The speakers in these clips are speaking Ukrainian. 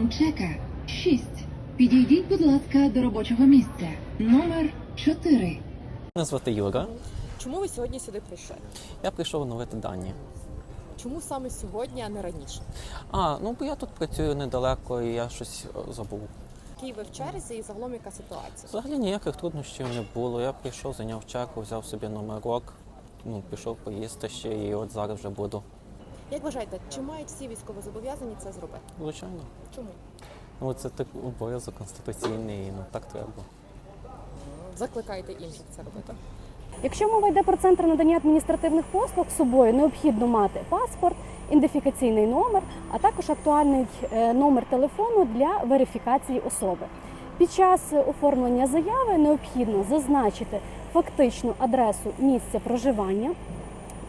номером чека 6. Підійдіть, будь ласка, до робочого місця. Номер 4. Мене звати Юра. Чому ви сьогодні сюди прийшли? Я прийшов оновити дані. Чому саме сьогодні, а не раніше? А, ну бо я тут працюю недалеко і я щось е, забув. Який ви в черзі і загалом яка ситуація? Взагалі ніяких труднощів не було. Я прийшов, зайняв чеку, взяв собі номерок, ну, пішов поїсти ще і от зараз вже буду. Як вважаєте, чи мають всі військовозобов'язані це зробити? Звичайно. Чому? Ну це так обов'язок конституційний, ну так треба. Закликаєте інших це робити? Якщо мова йде про центр надання адміністративних послуг, з собою необхідно мати паспорт, ідентифікаційний номер, а також актуальний е, номер телефону для верифікації особи. Під час оформлення заяви необхідно зазначити фактичну адресу місця проживання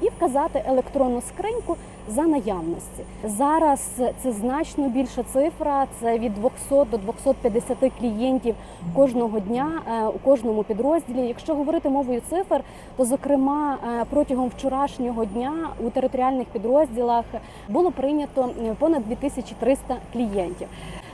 і вказати електронну скриньку за наявності. Зараз це значно більша цифра. Це від 200 до 250 клієнтів кожного дня е, у кожному підрозділі. Якщо говорити мовою цифр, то зокрема е, протягом вчорашнього дня у територіальних підрозділах було прийнято е, понад 2300 клієнтів.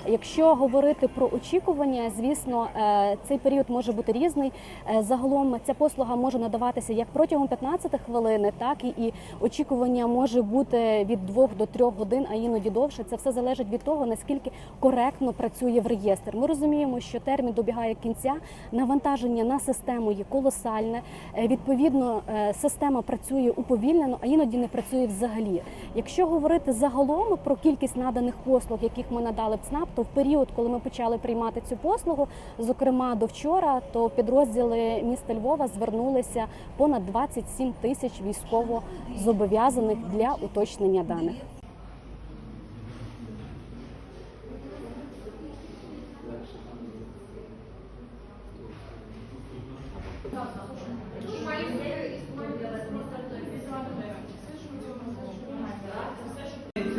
Якщо говорити про очікування, звісно, е, цей період може бути різний. Е, Загалом ця послуга може надаватися як протягом 15 хвилин, так і, очікування може бути від 2 до 3 годин, а іноді довше. Це все залежить від того, наскільки коректно працює в реєстр. Ми розуміємо, що термін добігає кінця, навантаження на систему є колосальне. Е, Відповідно, система працює уповільнено, а іноді не працює взагалі. Якщо говорити загалом про кількість наданих послуг, яких ми надали в ЦНАП, то в період, коли ми почали приймати цю послугу, зокрема до вчора, то підрозділи міста Львова звернулися понад 27 тисяч військово зобов'язаних для уточнення даних.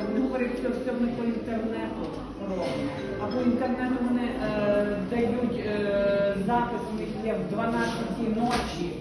Вони говорять, що все ми по заборонено. Або інтернету вони е, дають е, запис, у них є в 12 ночі.